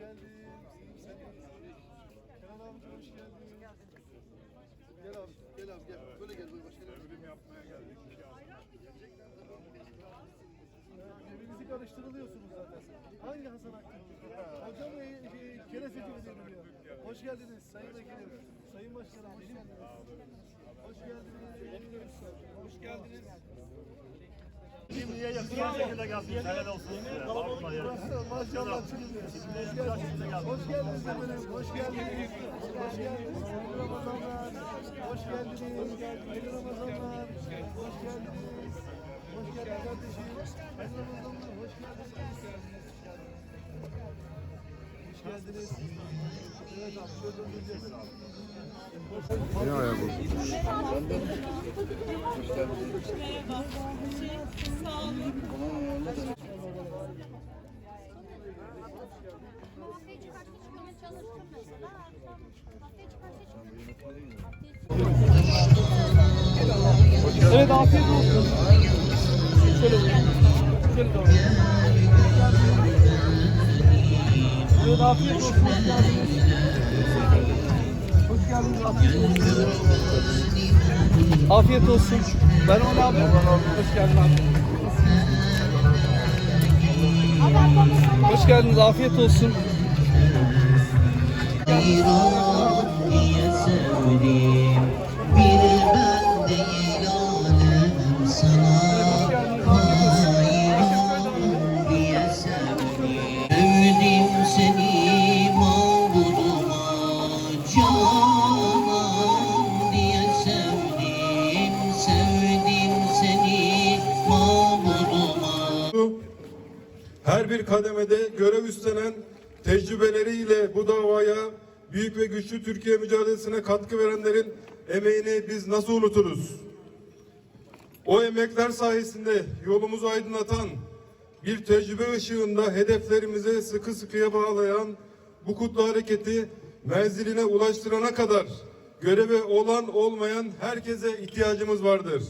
geldin. Sen Kenan abicim hoş geldin. Gel abi, gel abi gel. Böyle gel, böyle başka. Devrim yapmaya geldik. Birbirinizi karıştırılıyorsunuz zaten. Hangi Hasan Akgül? Hocam e, e, kereseci deniliyor? Hoş geldiniz Sayın Vekilim. Sayın Başkanım hoş geldiniz. Hoş geldiniz. Hoş geldiniz. Kimliğe yakın bir şekilde gelsin. Helal olsun size. Vallahi ya. Maşallah. Hoş geldiniz efendim. Hoş geldiniz. Hoş geldiniz. Hayırlı Ramazanlar. Hoş geldiniz. Hayırlı Ramazanlar. Hoş geldiniz. Hoş geldiniz kardeşim. Hayırlı Ramazanlar. Hoş geldiniz. Hoş geldiniz. Şöyle oturacağız. Ne ayağı bozulmuş? Merhaba. Şey, sağ olun. Evet afiyet olsun. Şöyle Şöyle doğru. Evet afiyet olsun. Geldiniz. Afiyet olsun. Ben onu abi. Hoş geldin abi. Hoş geldiniz. Afiyet olsun. Her bir kademede görev üstlenen tecrübeleriyle bu davaya büyük ve güçlü Türkiye mücadelesine katkı verenlerin emeğini biz nasıl unuturuz? O emekler sayesinde yolumuzu aydınlatan, bir tecrübe ışığında hedeflerimize sıkı sıkıya bağlayan bu kutlu hareketi menziline ulaştırana kadar göreve olan olmayan herkese ihtiyacımız vardır.